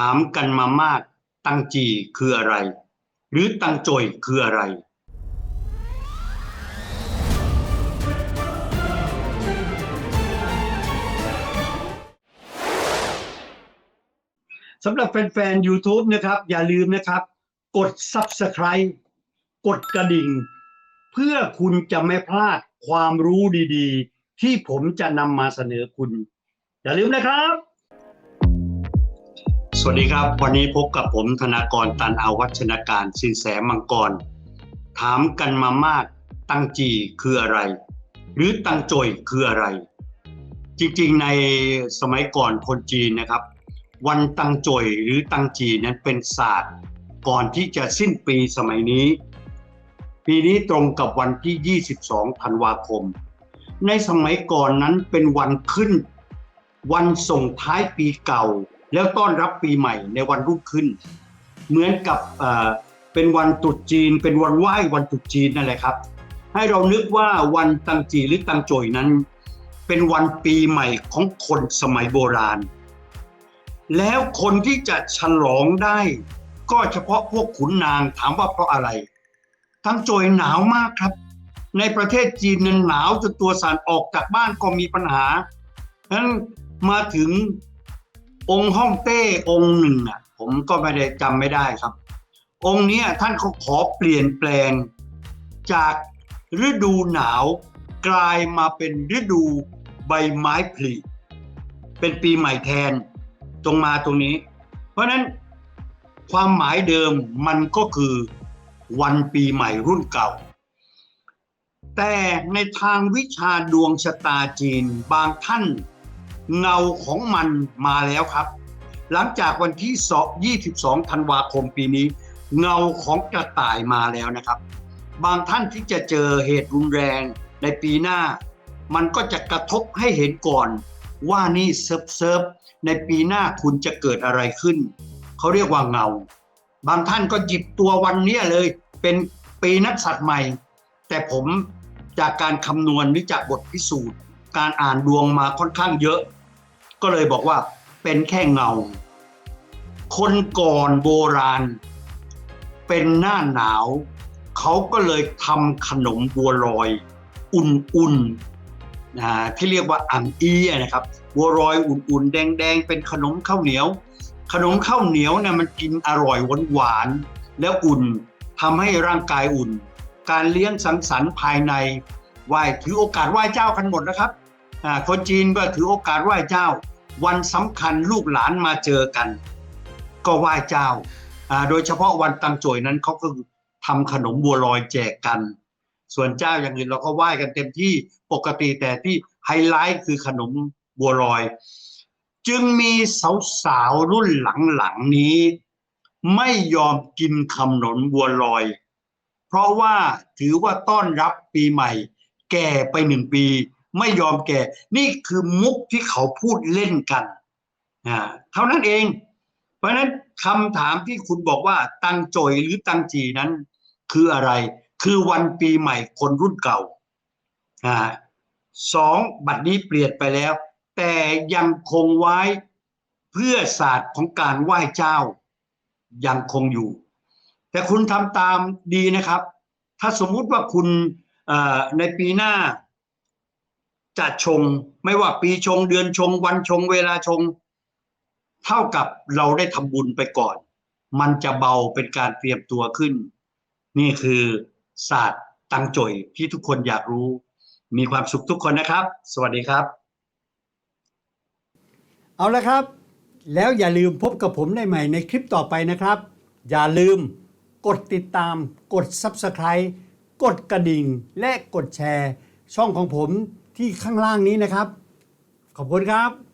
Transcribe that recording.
ถามกันมามากตังจีคืออะไร หรือตังโจยคืออะไร สำหรับแฟนๆ YouTube นะครับ อย่าลืมนะครับ กด Subscribe กดกระดิ่ง เพื่อคุณจะไม่พลาดความรู้ดีๆ ที่ผมจะนำมาเสนอคุณ อย่าลืมนะครับ วัสดีครับ วันนี้พบกับผมธนากรตันอาวัชนาการสินแสมังกร ถามกันมามากตังจีคืออะไร หรือตังโจยคืออะไร จริงๆในสมัยก่อนคนจีนนะครับ วันตังโจยหรือตังจีนั้นเป็นศาสตร์ ก่อนที่จะสิ้นปีสมัยนี้ ปีนี้ตรงกับวันที่ 22ธันวาคม ในสมัยก่อนนั้นเป็นวันขึ้น วันส่งท้ายปีเก่า แล้วต้อนรับปีใหม่ในวันรุ่งขึ้น เหมือนกับเป็นวันตรุษจีน เป็นวันไหว้วันตรุษจีนนั่นแหละครับ ให้เรานึกว่าวันตังจีหรือตังโจยนั้น เป็นวันปีใหม่ของคนสมัยโบราณ แล้วคนที่จะฉลองได้ ก็เฉพาะพวกขุนนางถามว่าเพราะอะไรทั้งโจยหนาวมากครับ ในประเทศจีนนั้นหนาวจนตัวสั่นออกจากบ้านก็มีปัญหาฉะนั้นมาถึง องค์ฮ่องเต้องค์หนึ่งอะ ผมก็ไม่ได้จำไม่ได้ครับ องค์นี้ท่านเขาขอเปลี่ยนแปลงจากฤดูหนาวกลายมาเป็นฤดูใบไม้ผลิเป็นปีใหม่แทนตรงมาตรงนี้ เพราะนั้นความหมายเดิมมันก็คือวันปีใหม่รุ่นเก่า แต่ในทางวิชาดวงชะตาจีนบางท่าน เงาของมันมาแล้วครับ หลังจากวันที่ 22 ธันวาคมปีนี้ เงาของกระต่ายมาแล้วนะครับ บางท่านที่จะเจอเหตุรุนแรงในปีหน้า มันก็จะกระทบให้เห็นก่อนว่านี่เซิร์ฟเซิร์ฟในปีหน้าคุณจะเกิดอะไรขึ้น เขาเรียกว่าเงา บางท่านก็หยิบตัววันนี้เลยเป็นปีนักสัตว์ใหม่ แต่ผมจากการคำนวณหรือจากบทพิสูจน์ การอ่านดวงมาค่อนข้างเยอะ ก็เลยบอกว่าเป็นแค่เงา คนก่อนโบราณ เป็นหน้าหนาว เขาก็เลยทำขนมบัวลอย อุ่นๆนะที่เรียกว่าอังอี้นะครับ บัวลอยอุ่นๆ แดงๆ เป็นขนมข้าวเหนียว ขนมข้าวเหนียวเนี่ยมันกินอร่อยหวานๆแล้วอุ่นทำให้ร่างกายอุ่น การเลี้ยงสังสรรค์ภายในไหว้ถือโอกาสไหว้เจ้ากันหมดนะครับ คนจีนก็ถือโอกาสไหว้เจ้า วันสำคัญลูกหลานมาเจอกัน ก็ไหว้เจ้า โดยเฉพาะวันตังโจยนั้นเขาก็ทำขนมบัวลอยแจกกัน ส่วนเจ้าอย่างอื่นเราก็ไหว้กันเต็มที่ปกติแต่ที่ไฮไลท์คือขนมบัวลอย จึงมีสาวๆรุ่นหลังๆนี้ ไม่ยอมกินขนมบัวลอย เพราะว่าถือว่าต้อนรับปีใหม่ แก่ไปหนึ่งปี ไม่ยอมแก่ นี่คือมุกที่เขาพูดเล่นกันอ่าเท่านั้นเอง เพราะนั้นคำถามที่คุณบอกว่าตังโจยหรือตังจีนั้น คืออะไร คือวันปีใหม่คนรุ่นเก่าอ่าสองบัดนี้เปลี่ยนไปแล้ว แต่ยังคงไว้เพื่อศาสตร์ของการไหว้เจ้า ยังคงอยู่ แต่คุณทำตามดีนะครับ ถ้าสมมุติว่าคุณในปีหน้า จะชงไม่ว่าปีชงเดือนชง วันชงเวลาชง เท่ากับเราได้ทำบุญไปก่อน มันจะเบาเป็นการเตรียมตัวขึ้น นี่คือศาสตร์ตังโจยที่ทุกคนอยากรู้ มีความสุขทุกคนนะครับ สวัสดีครับ เอาละครับ แล้วอย่าลืมพบกับผมได้ใหม่ในคลิปต่อไปนะครับ อย่าลืมกดติดตาม กด Subscribe กดกระดิ่ง และกดแชร์ ช่องของผม ที่ข้างล่างนี้นะครับ ขอบคุณครับ